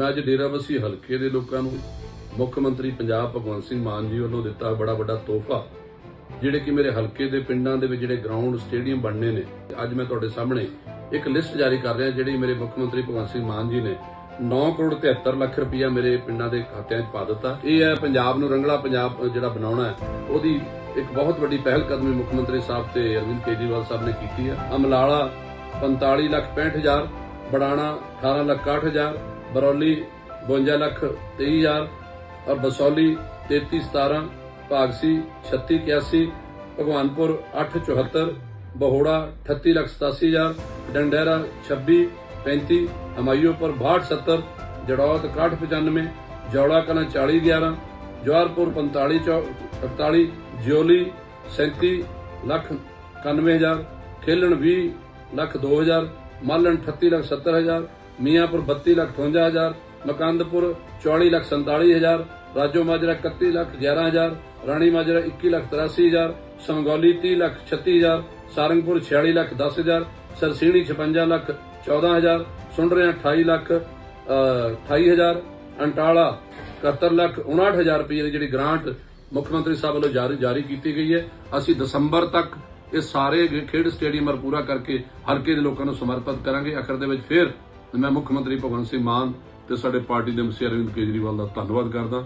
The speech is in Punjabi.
ਮੈਂ ਅੱਜ ਡੇਰਾਬੱਸੀ ਹਲਕੇ ਦੇ ਲੋਕਾਂ ਨੂੰ ਮੁੱਖ ਮੰਤਰੀ ਪੰਜਾਬ ਭਗਵੰਤ ਸਿੰਘ ਮਾਨ ਜੀ ਵੱਲੋਂ ਦਿੱਤਾ ਬੜਾ ਵੱਡਾ ਤੋਹਫਾ, ਜਿਹੜੇ ਕਿ ਮੇਰੇ ਹਲਕੇ ਦੇ ਪਿੰਡਾਂ ਦੇ ਵਿੱਚ ਜਿਹੜੇ ਗਰਾਊਂਡ ਸਟੇਡੀਅਮ ਬਣਨੇ ਨੇ। ਅੱਜ ਮੈਂ ਤੁਹਾਡੇ ਸਾਹਮਣੇ ਇੱਕ ਲਿਸਟ ਜਾਰੀ ਕਰ ਰਿਹਾ, ਜਿਹੜੀ ਮੇਰੇ ਮੁੱਖ ਮੰਤਰੀ ਭਗਵੰਤ ਸਿੰਘ ਮਾਨ ਜੀ ਨੇ 9 ਕਰੋੜ 73 ਲੱਖ ਰੁਪਇਆ ਮੇਰੇ ਪਿੰਡਾਂ ਦੇ ਖਾਤਿਆਂ 'ਚ ਪਾ ਦਿੱਤਾ। ਇਹ ਹੈ ਪੰਜਾਬ ਨੂੰ ਰੰਗਲਾ ਪੰਜਾਬ ਜਿਹੜਾ ਬਣਾਉਣਾ ਹੈ, ਉਹਦੀ ਇੱਕ ਬਹੁਤ ਵੱਡੀ ਪਹਿਲ ਕਦਮੀ ਮੁੱਖ ਮੰਤਰੀ ਸਾਹਿਬ ਤੇ ਅਰਵਿੰਦ ਕੇਜਰੀਵਾਲ ਸਾਹਿਬ ਨੇ ਕੀਤੀ ਹੈ। ਅਮਲਾਲਾ 45 ਲੱਖ 65 ਹਜ਼ਾਰ, ਬੜਾਣਾ 18 ਲੱਖ 61 ਹਜ਼ਾਰ ਬਰੌਲੀ 52 ਲੱਖ 23 ਹਜ਼ਾਰ ਔਰ ਬਸੌਲੀ 33 17 ਭਾਗਸੀ 36 81 ਭਗਵਾਨਪੁਰ 874 ਬਹੋੜਾ 38 ਲੱਖ 87 ਹਜ਼ਾਰ ਡੰਡੇਰਾ 26 35 ਹਮਾਇਓਪੁਰ 62 70 ਜੜੌਤ 61 95 ਜੌੜਾ ਕਲਾਂ 40 11 ਜਵਾਰਪੁਰ 45 48 ਜਿਓਲੀ 37 ਲੱਖ 91 ਹਜ਼ਾਰ ਖੇਲਣ 20 ਲੱਖ 2000 ਮਾਲਣ 38 ਲੱਖ 70 ਹਜ਼ਾਰ ਮੀਆਂਪੁਰ 32 ਲੱਖ 58 ਹਜ਼ਾਰ ਮਕੰਦਪੁਰ 40 ਲੱਖ 47 ਹਜ਼ਾਰ ਰਾਜੋ ਮਾਜਰਾ 31 ਲੱਖ 11 ਹਜ਼ਾਰ ਰਾਣੀ ਮਾਜਰਾ 21 ਲੱਖ 83 ਹਜ਼ਾਰ ਸੰਗੌਲੀ 30 ਲੱਖ 36 ਹਜ਼ਾਰ ਸਾਰੰਗਪੁਰ 46 ਲੱਖ 10 ਹਜ਼ਾਰ ਸਰਸੀਣੀ 56 ਲੱਖ 14 ਹਜ਼ਾਰ ਸੁੰਡਰਿਆਂ 28 ਲੱਖ ਅਹ, 28 ਹਜ਼ਾਰ ਅੰਟਾਲਾ 71 ਲੱਖ 59 ਹਜ਼ਾਰ ਰੁਪਏ ਦੀ ਜਿਹੜੀ ਗ੍ਰਾਂਟ ਮੁੱਖ ਮੰਤਰੀ ਸਾਹਿਬ ਵੱਲੋਂ ਜਾਰੀ ਜਾਰੀ ਕੀਤੀ ਗਈ ਹੈ। ਅਸੀਂ ਦਸੰਬਰ ਤੱਕ ਇਹ ਸਾਰੇ ਖੇਡ ਸਟੇਡੀਅਮ ਪੂਰਾ ਕਰਕੇ ਹਲਕੇ ਦੇ ਲੋਕਾਂ ਨੂੰ ਸਮਰਪਿਤ ਕਰਾਂਗੇ। ਅਖਰ ਦੇ ਵਿੱਚ ਫਿਰ ਮੈਂ ਮੁੱਖ ਮੰਤਰੀ ਭਗਵੰਤ ਸਿੰਘ ਮਾਨ ਤੇ ਸਾਡੇ ਪਾਰਟੀ ਦੇ ਮੁਖੀ ਅਰਵਿੰਦ ਕੇਜਰੀਵਾਲ ਦਾ ਧੰਨਵਾਦ ਕਰਦਾ।